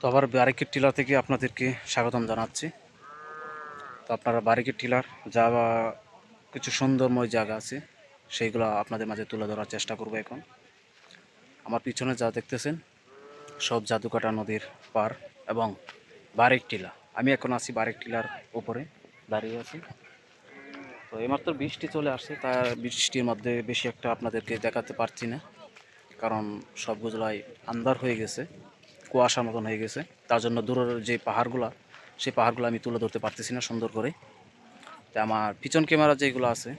তো আবার ব্যারিকেড টিলা থেকে আপনাদেরকে স্বাগতম জানাচ্ছি। তো আপনারা বারিকের টিলার যা বা কিছু সুন্দরময় জায়গা আছে, সেইগুলো আপনাদের মাঝে তুলে ধরার চেষ্টা করব এখন। আমার পিছনে যা দেখতেছেন, সব জাদুকাটা নদীর পার এবং বারেক টিলা। আমি এখন আছি বারেক টিলার উপরে দাঁড়িয়ে আছি। তো এইমাত্র বৃষ্টি চলে আসছে তার বৃষ্টির মধ্যে বেশি একটা আপনাদেরকে দেখাতে পারছি না, কারণ সবগুলোই আন্দার হয়ে গেছে। কুয়াশার মতন হয়ে গেছে। তার জন্য দূরের যে পাহাড়গুলা, সেই পাহাড়গুলো আমি তুলে ধরতে পারতেছি না সুন্দর করে। তা আমার পিছন ক্যামেরা যেগুলো আছে,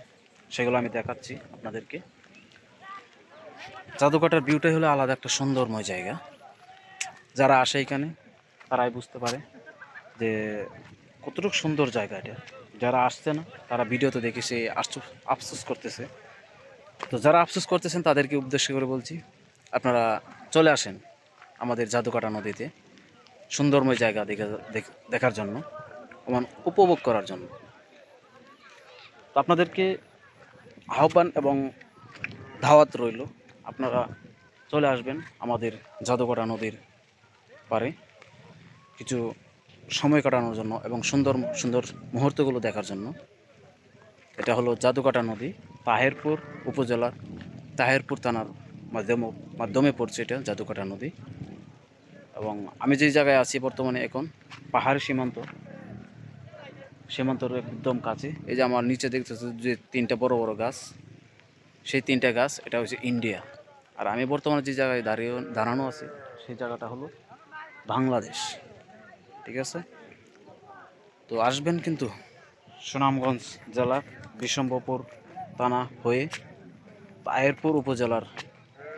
সেগুলো আমি দেখাচ্ছি আপনাদেরকে। জাদুকাটার ভিউটাই হলো আলাদা একটা সুন্দরময় জায়গা। যারা আসে এখানে, তারাই বুঝতে পারে যে কতটুকু সুন্দর জায়গা এটা। যারা আসছে না, তারা ভিডিওতে দেখে সে আফসোস করতেছে। তো যারা আফসোস করতেছেন, তাদেরকে উদ্দেশ্য করে বলছি, আপনারা চলে আসেন। আমাদের জাদুকাটা নদীতে, সুন্দরময় জায়গা দেখে দেখার জন্য, এবং উপভোগ করার জন্য। তো আপনাদেরকে আহ্বান এবং ধাওয়াত রইল, আপনারা চলে আসবেন আমাদের জাদুকাটা নদীর পারে। কিছু সময় কাটানোর জন্য এবং সুন্দর সুন্দর মুহূর্তগুলো দেখার জন্য। এটা হলো জাদুকাটা নদী, তাহেরপুর উপজেলার, তাহেরপুর থানার মাধ্যমে মাধ্যমে পড়ছে এটা জাদুকাটা নদী। এবং আমি যে জায়গায় আছি বর্তমানে এখন পাহাড়ি সীমান্ত, সীমান্তর একদম কাছে। এই যে আমার নিচে দেখতেছে যে তিনটা বড় বড় গাছ, সেই তিনটা গাছ, এটা হচ্ছে ইন্ডিয়া। আর আমি বর্তমানে যে জায়গায় দাঁড়িয়ে, দাঁড়ানো আছি, সেই জায়গাটা হলো বাংলাদেশ। ঠিক আছে? তো আসবেন কিন্তু সুনামগঞ্জ জেলার বিশম্বপুর থানা হয়ে তায়েরপুর উপজেলার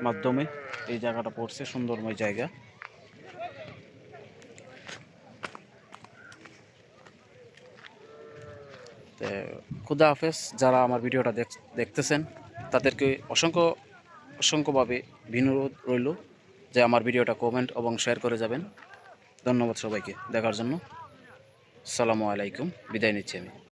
মাধ্যমে এই জায়গাটা পড়ছে সুন্দরময় জায়গা। খুদা হাফেজ, যারা আমার ভিডিওটা দেখ- দেখতেছেন, তাদেরকে অসংখ্য, অসংখ্যভাবে বিনোদ রইল যে আমার ভিডিওটা কমেন্ট এবং শেয়ার করে যাবেন। ধন্যবাদ সবাইকে দেখার জন্য। সালামু আলাইকুম, বিদায় নিচ্ছি আমি।